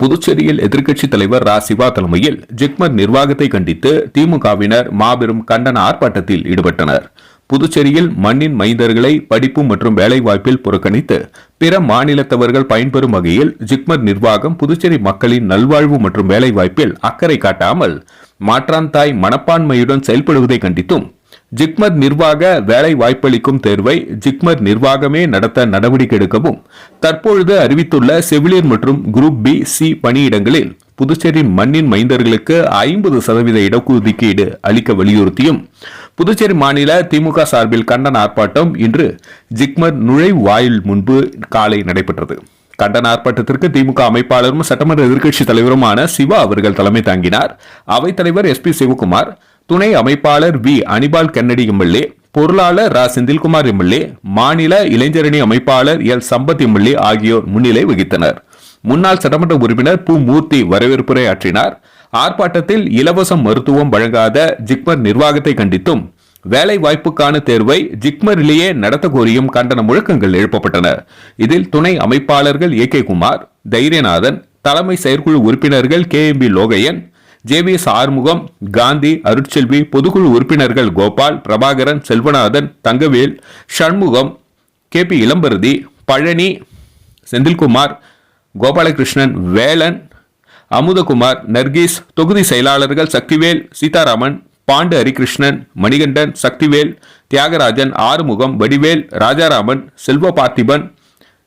புதுச்சேரியில் எதிர்க்கட்சித் தலைவர் ரா. சிவா தலைமையில் ஜிக்மர் நிர்வாகத்தை கண்டித்து திமுகவினர் மாபெரும் கண்டன ஆர்ப்பாட்டத்தில் ஈடுபட்டனர். புதுச்சேரியில் மண்ணின் மைந்தர்களை படிப்பு மற்றும் வேலைவாய்ப்பில் புறக்கணித்து பிற மாநிலத்தவர்கள் பயன்பெறும் வகையில் ஜிக்மர் நிர்வாகம் புதுச்சேரி மக்களின் நல்வாழ்வு மற்றும் வேலைவாய்ப்பில் அக்கறை காட்டாமல் மாற்றாந்தாய் மனப்பான்மையுடன் செயல்படுவதை கண்டித்தும் ஜிக்மர் நிர்வாக வேலை வாய்ப்பளிக்கும் தேர்வை ஜிக்மர் நிர்வாகமே நடத்த நடவடிக்கை எடுக்கவும் தற்பொழுது அறிவித்துள்ள செவிலியர் மற்றும் குரூப் பி சி பணியிடங்களில் புதுச்சேரி மண்ணின் மைந்தர்களுக்கு ஐம்பது சதவீத இடஒதுக்கீடு அளிக்க வலியுறுத்தியும் புதுச்சேரி மாநில திமுக சார்பில் கண்டன ஆர்ப்பாட்டம் இன்று ஜிக்மர் நுழைவாயில் முன்பு காலை நடைபெற்றது. கண்டன ஆர்ப்பாட்டத்திற்கு திமுக அமைப்பாளரும் சட்டமன்ற எதிர்க்கட்சி தலைவருமான சிவா அவர்கள் தலைமை தாங்கினார். அவைத்தலைவர் எஸ் பி சிவகுமார் துணை அமைப்பாளர் வி. அனிபால் கென்னடி எம்எல்ஏ பொருளாளர் ரா. செந்தில்குமார் எம்எல்ஏ மாநில இளைஞரணி அமைப்பாளர் எல். சம்பத் எம்எல்ஏ ஆகியோர் முன்னிலை வகித்தனர். முன்னாள் சட்டமன்ற உறுப்பினர் பு. மூர்த்தி வரவேற்புரை ஆற்றினார். ஆர்ப்பாட்டத்தில் இலவச மருத்துவம் வழங்காத ஜிக்மர் நிர்வாகத்தை கண்டித்தும் வேலை வாய்ப்புக்கான தேர்வை ஜிக்மரிலேயே நடத்த கோரியும் கண்டன முழக்கங்கள் எழுப்பப்பட்டன. இதில் துணை அமைப்பாளர்கள் ஏ. கே. குமார் தைரியநாதன் தலைமை செயற்குழு உறுப்பினர்கள் K. M. P. Logaiyan JVS Arumugam Gandhi Arutselvi பொதுக்குழு உறுப்பினர்கள் கோபால் பிரபாகரன் செல்வநாதன் தங்கவேல் சண்முகம் கே பி இளம்பருதி பழனி செந்தில்குமார் கோபாலகிருஷ்ணன் வேலன் அமுதகுமார் நர்கீஸ் தொகுதி செயலாளர்கள் சக்திவேல் சீதாராமன் பாண்டு ஹரிகிருஷ்ணன் மணிகண்டன் சக்திவேல் தியாகராஜன் ஆறுமுகம் வடிவேல் ராஜாராமன் செல்வ பார்த்திபன்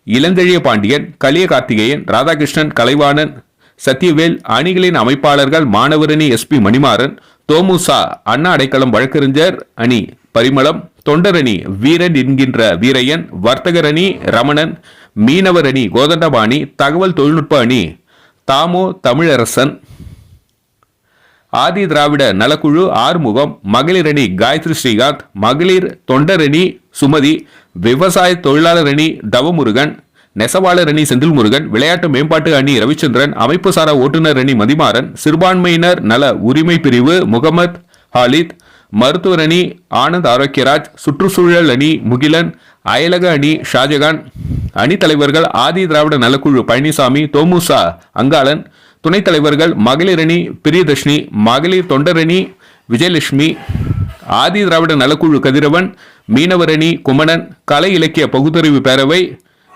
இளந்தெழிய பாண்டியன் கலிய கார்த்திகேயன் ராதாகிருஷ்ணன் கலைவாணன் சத்யவேல் அணிகளின் அமைப்பாளர்கள் மாணவரணி எஸ்பி மணிமாறன் தோமுசா அண்ணா அடைக்கலம் வழக்கறிஞர் அணி பரிமளம் தொண்டரணி வீரன் என்கின்ற வீரையன் வர்த்தகரணி ரமணன் மீனவரணி கோதண்டபாணி தகவல் தொழில்நுட்ப அணி தாமோ தமிழரசன். ஆதி திராவிட நலக்குழு ஆறுமுகம் மகளிர் அணி காயத்ரி ஸ்ரீகாந்த் மகளிர் தொண்டரணி சுமதி விவசாய தொழிலாளர் அணி தவமுருகன் நெசவாளர் அணி செந்தில்முருகன் விளையாட்டு மேம்பாட்டு அணி ரவிச்சந்திரன் அமைப்புசாரா ஓட்டுநர் அணி மதிமாறன் சிறுபான்மையினர் நல உரிமை பிரிவு முகமது ஹாலித் மருத்துவர் அணி ஆனந்த் ஆரோக்கியராஜ் சுற்றுச்சூழல் அணி முகிலன் அயலக அணி ஷாஜகான் அணித் தலைவர்கள் ஆதி திராவிட நலக்குழு பழனிசாமி தோமுசா அங்காளன் துணைத் தலைவர்கள் மகளிர் அணி பிரியதர்ஷினி மகளிர் தொண்டரணி விஜயலட்சுமி ஆதி திராவிட நலக்குழு கதிரவன் மீனவர் அணி குமணன் கலை இலக்கிய பகுத்தறிவு பேரவை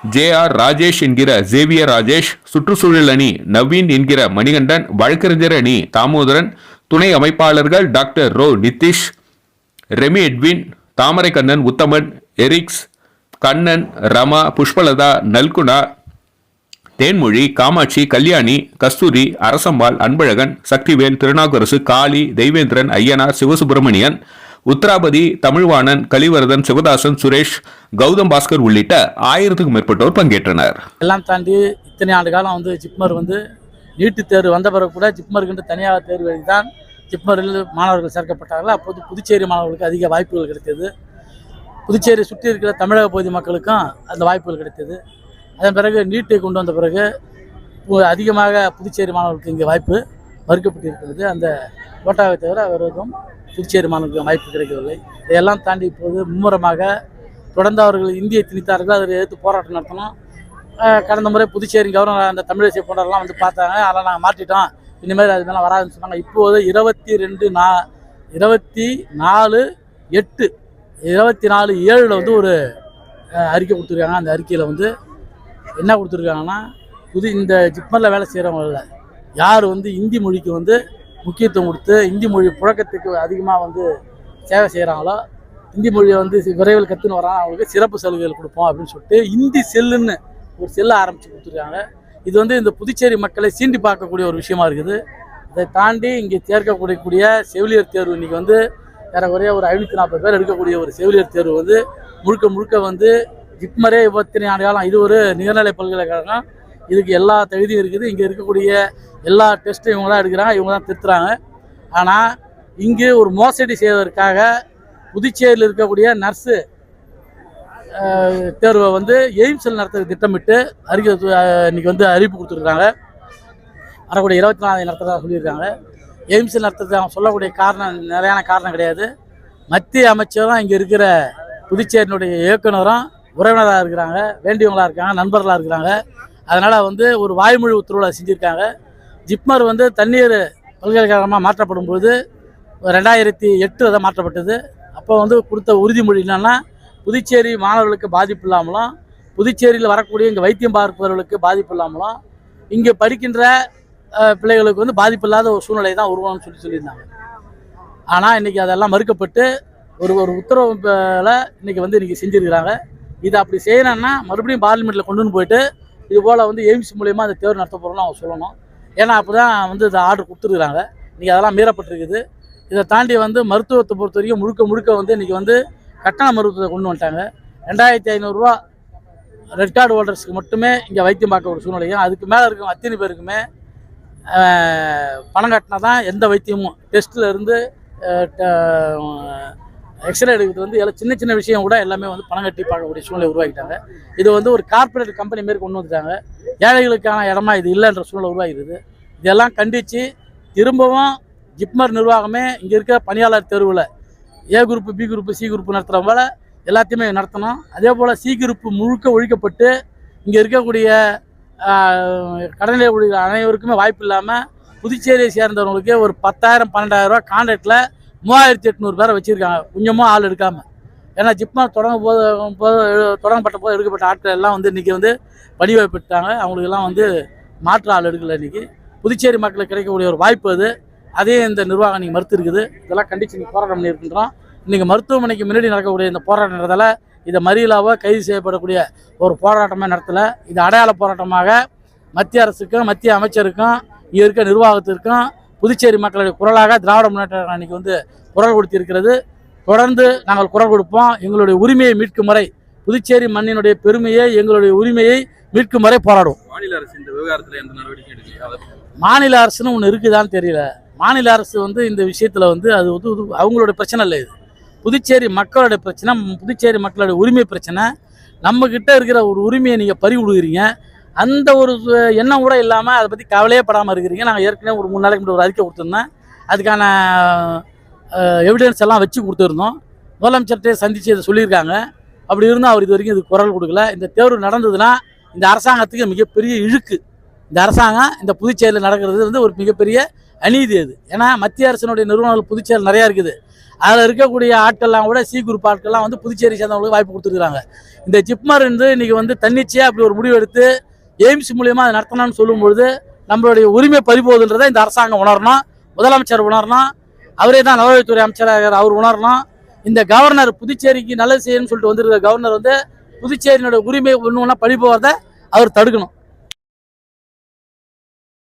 ஜே ஆர் ராஜேஷ் என்கிற ஜேவியர் ராஜேஷ் சுற்றுச்சூழல் அணி நவீன் என்கிற மணிகண்டன் வழக்கறிஞர் அணி தாமோதரன் துணை அமைப்பாளர்கள் டாக்டர் ரோ நிதிஷ் ரெமி எட்வின் தாமரைக்கண்ணன் உத்தமன் எரிக்ஸ் கண்ணன் ரமா புஷ்பலதா நல்குணா தேன்மொழி காமாட்சி கல்யாணி கஸ்தூரி அரசம்பாள் அன்பழகன் சக்திவேல் திருநாவுக்கரசு காளி தெய்வேந்திரன் ஐயனார் சிவசுப்பிரமணியன் உத்தராபதி தமிழ்வாணன் கலிவரதன் சிவதாசன் சுரேஷ் கௌதம் பாஸ்கர் உள்ளிட்ட ஆயிரத்துக்கும் மேற்பட்டோர் பங்கேற்றனர். எல்லாம் தாண்டி இத்தனை ஆண்டு காலம் வந்து ஜிப்மர் வந்து நீட்டு தேர்வு வந்த பிறகு கூட ஜிப்மருக்கு தனியாக தேர்வு எழுதி தான் ஜிப்மரில் மாணவர்கள் சேர்க்கப்பட்டார்கள். அப்போது புதுச்சேரி மாணவர்களுக்கு அதிக வாய்ப்புகள் கிடைத்தது. புதுச்சேரி சுற்றி இருக்கிற தமிழக பகுதி மக்களுக்கும் அந்த வாய்ப்புகள் கிடைத்தது. அதன் பிறகு நீட்டை கொண்டு வந்த பிறகு அதிகமாக புதுச்சேரி மாணவர்களுக்கு இங்கே வாய்ப்பு மறுக்கப்பட்டிருக்கிறது. அந்த கோட்டாவை தவிர வேறு எதுவும் புதுச்சேரி மாணவர்களுக்கு வாய்ப்பு கிடைக்கவில்லை. இதையெல்லாம் தாண்டி இப்போது மும்முரமாக தொடர்ந்து அவர்கள் இந்தியை திணித்தார்கள். அதை எதிர்த்து போராட்டம் நடத்தணும். கடந்த முறை புதுச்சேரி கவர்னர் அந்த தமிழிசை போன்றவர்கள்லாம் வந்து பார்த்தாங்க. அதெல்லாம் நாங்கள் மாற்றிட்டோம். இனிமேல் அது மேலே வராதுன்னு சொன்னாங்க. இப்போது இருபத்தி ரெண்டு நா இருபத்தி நாலு எட்டு இருபத்தி நாலு ஏழில் வந்து ஒரு அறிக்கை கொடுத்துருக்காங்க. அந்த அறிக்கையில் வந்து என்ன கொடுத்துருக்காங்கன்னா புது இந்த ஜிப்மரில் வேலை செய்கிறவங்கள யார் வந்து இந்தி மொழிக்கு வந்து முக்கியத்துவம் கொடுத்து இந்தி மொழி புழக்கத்துக்கு அதிகமாக வந்து சேவை செய்கிறாங்களோ இந்தி மொழியை வந்து விரைவில் கற்றுன்னு வரான் அவங்களுக்கு சிறப்பு சலுகைகள் கொடுப்போம் அப்படின்னு சொல்லிட்டு இந்தி செல்லுன்னு ஒரு செல்லை ஆரம்பித்து கொடுத்துருக்காங்க. இது வந்து இந்த புதுச்சேரி மக்களை சீண்டி பார்க்கக்கூடிய ஒரு விஷயமா இருக்குது. இதை தாண்டி இங்கே சேர்க்கக்கூடிய செவிலியர் தேர்வு இன்றைக்கி வந்து ஏறக்குறைய ஒரு ஐநூற்றி நாற்பது பேர் எடுக்கக்கூடிய ஒரு செவிலியர் தேர்வு வந்து முழுக்க முழுக்க வந்து ஜிப்மரே இத்தனை ஆண்டு காலம் இது ஒரு நிகர்நிலை பல்கலைக்கழகம். இதுக்கு எல்லா தகுதியும் இருக்குது. இங்கே இருக்கக்கூடிய எல்லா டெஸ்ட்டும் இவங்க தான் எடுக்கிறாங்க. இவங்க தான் திருத்துறாங்க. ஆனால் இங்கு ஒரு மோசடி செய்வதற்காக புதுச்சேரியில் இருக்கக்கூடிய நர்ஸு தேர்வை வந்து எய்ம்ஸில் நடத்த திட்டமிட்டு அறிக்கை அஹ், இன்னைக்கு வந்து அறிவிப்பு கொடுத்துருக்காங்க. வரக்கூடிய இருபத்தி நாலாவது நடத்துறதா சொல்லியிருக்காங்க. எய்ம்ஸில் நடத்துறதுக்கு அவங்க சொல்லக்கூடிய காரணம் நிலையான காரணம் கிடையாது. மத்திய அமைச்சரும் இங்கே இருக்கிற புதுச்சேரியினுடைய இயக்குனரும் உறவினராக இருக்கிறாங்க வேண்டியவங்களாக இருக்காங்க நண்பர்களாக இருக்கிறாங்க. அதனால் வந்து ஒரு வாய்மொழி உத்தரவில் செஞ்சுருக்காங்க. ஜிப்மர் வந்து தண்ணீர் பல்கலைக்கழகமாக மாற்றப்படும் போது ரெண்டாயிரத்தி எட்டு அதை மாற்றப்பட்டது. அப்போ வந்து கொடுத்த உறுதிமொழி என்னென்னா புதுச்சேரி மாணவர்களுக்கு பாதிப்பு இல்லாமலும் புதுச்சேரியில் வரக்கூடிய இங்கே வைத்தியம் பார்ப்பவர்களுக்கு பாதிப்பு இல்லாமலும் இங்கே படிக்கின்ற பிள்ளைகளுக்கு வந்து பாதிப்பு இல்லாத ஒரு சூழ்நிலை தான் உருவாகும்னு சொல்லி சொல்லியிருந்தாங்க. ஆனால் இன்றைக்கி அதெல்லாம் மறுக்கப்பட்டு ஒரு ஒரு உத்தரவில் இன்றைக்கி வந்து இன்றைக்கி செஞ்சுருக்கிறாங்க. இதை அப்படி செய்யணும்னா மறுபடியும் பார்லிமெண்ட்டில் கொண்டு வந்து போயிட்டு இது போல் வந்து எய்ம்ஸ் மூலயமா அந்த தேர்வு நடத்த போகிறோம்னு அவங்க சொல்லணும். ஏன்னா அப்போ தான் வந்து இந்த ஆர்டர் கொடுத்துருக்குறாங்க இன்றைக்கி அதெல்லாம் மீறப்பட்டிருக்குது. இதை தாண்டி வந்து மருத்துவத்தை பொறுத்த வரைக்கும் முழுக்க முழுக்க வந்து இன்றைக்கி வந்து கட்டண மருத்துவத்தை கொண்டு வந்துட்டாங்க. ரெண்டாயிரத்தி ஐநூறுரூவா ரெட் கார்டு ஹோல்டர்ஸ்க்கு மட்டுமே இங்கே வைத்தியம் பார்க்க ஒரு சூழ்நிலையும் அதுக்கு மேலே இருக்கும் அத்தனை பேருக்குமே பணம் கட்டினா தான் எந்த வைத்தியமும் டெஸ்ட்டில் இருந்து எக்ஸ்ரே எடுக்கிறது வந்து எல்லாம் சின்ன சின்ன விஷயம் கூட எல்லாமே வந்து பணம் கட்டி பார்க்கக்கூடிய சூழ்நிலை உருவாக்கிட்டாங்க. இது வந்து ஒரு கார்ப்பரேட் கம்பெனி மாரி கொண்டு வந்துட்டாங்க. ஏழைகளுக்கான இடமா இது இல்லைன்ற சூழ்நிலை உருவாகிடுது இதெல்லாம் கண்டித்து திரும்பவும் ஜிப்மர் நிர்வாகமே இங்கே இருக்க பணியாளர் தெருவில் A group B group C group நடத்துகிற போல எல்லாத்தையுமே நடத்தணும். அதே போல் சி குரூப்பு முழுக்க ஒழிக்கப்பட்டு இங்கே இருக்கக்கூடிய ஆஹ், கடனில் அனைவருக்குமே வாய்ப்பு இல்லாமல் புதுச்சேரியை சேர்ந்தவங்களுக்கு ஒரு பத்தாயிரம் பன்னெண்டாயிரம் ரூபா கான்ட்ராக்டில் மூவாயிரத்தி எட்நூறு பேரை வச்சுருக்காங்க. கொஞ்சமாக ஆள் எடுக்காமல் ஏன்னா ஜிப்மர் தொடங்க போது போது தொடங்கப்பட்ட போது எடுக்கப்பட்ட ஆட்கள் எல்லாம் வந்து இன்றைக்கி வந்து பணி வாய்ப்பிட்டாங்க அவங்களுக்கெல்லாம் வந்து மாற்று ஆள் எடுக்கல இன்றைக்கி புதுச்சேரி மக்களுக்கு கிடைக்கக்கூடிய ஒரு வாய்ப்பு அது. அதே இந்த நிர்வாகம் நீங்கள் மறுத்து இருக்குது இதெல்லாம் கண்டித்து நீங்கள் போராட்டம் பண்ணியிருக்கின்றோம். இன்றைக்கி மருத்துவமனைக்கு முன்னாடி நடக்கக்கூடிய இந்த போராட்டத்தில் இதை மறியலாவோ கைது செய்யப்படக்கூடிய ஒரு போராட்டமே நடத்தலை. இது அடையாள போராட்டமாக மத்திய அரசுக்கும் மத்திய அமைச்சருக்கும் இங்கே இருக்க நிர்வாகத்திற்கும் புதுச்சேரி மக்களுடைய குரலாக திராவிட முன்னேற்ற அன்னைக்கு வந்து குரல் கொடுத்திருக்கிறது. தொடர்ந்து நாங்கள் குரல் கொடுப்போம். எங்களுடைய உரிமையை மீட்கும் வரை புதுச்சேரி மண்ணினுடைய பெருமையை எங்களுடைய உரிமையை மீட்கும் வரை போராடுவோம். மாநில அரசு இந்த விவகாரத்துல எந்த நடவடிக்கை எடுக்கலையா? மாநில அரசுன்னு ஒன்று இருக்குதான்னு தெரியல. மாநில அரசு வந்து இந்த விஷயத்தில் வந்து அது வந்து இது அவங்களோட பிரச்சனை இல்லை இது. புதுச்சேரி மக்களோட பிரச்சனை புதுச்சேரி மக்களோட உரிமை பிரச்சனை. நம்ம கிட்ட இருக்கிற ஒரு உரிமையை நீங்கள் பறி விடுகிறீங்க அந்த ஒரு சு- எண்ணம் கூட இல்லாமல் அதை பற்றி கவலையே படாமல் இருக்கிறீங்க. நாங்கள் ஏற்கனவே ஒரு மூணு நாளைக்கு முன்னாடி ஒரு அறிக்கை கொடுத்துருந்தேன். அதுக்கான எவிடன்ஸ் எல்லாம் வச்சு கொடுத்துருந்தோம். முதலமைச்சர்கிட்ட சந்தித்து இதை சொல்லியிருக்காங்க. அப்படி இருந்தும் அவர் இது வரைக்கும் இது குரல் கொடுக்கல. இந்த தேர்வு நடந்ததுன்னா இந்த அரசாங்கத்துக்கு மிகப்பெரிய இழுக்கு. இந்த அரசாங்கம் இந்த புதுச்சேரியில் நடக்கிறது வந்து ஒரு மிகப்பெரிய அநீதி அது. ஏன்னா மத்திய அரசினுடைய நிறுவனங்கள் புதுச்சேரியில் நிறையா இருக்குது. அதில் இருக்கக்கூடிய ஆட்கள்லாம் கூட சி குரூப் ஆட்கள்லாம் வந்து புதுச்சேரி சேர்ந்தவங்களுக்கு வாய்ப்பு கொடுத்துருக்குறாங்க. இந்த ஜிப்மர் வந்து இன்னைக்கு வந்து தன்னிச்சையாக அப்படி ஒரு முடிவு எடுத்து எய்ம்ஸ் மூலியமாக அதை நடத்தணும்னு சொல்லும்பொழுது நம்மளுடைய உரிமை பறிபோகுதுன்றதை இந்த அரசாங்கம் உணரணும். முதலமைச்சர் உணரணும். அவரே தான் நலவழித்துறை அமைச்சராக அவர் உணரணும். இந்த கவர்னர் புதுச்சேரிக்கு நல்லது செய்யணும்னு சொல்லிட்டு வந்திருக்கிற கவர்னர் வந்து புதுச்சேரியினுடைய உரிமை ஒன்று ஒன்றா பழி போகிறத அவர் தடுக்கணும்.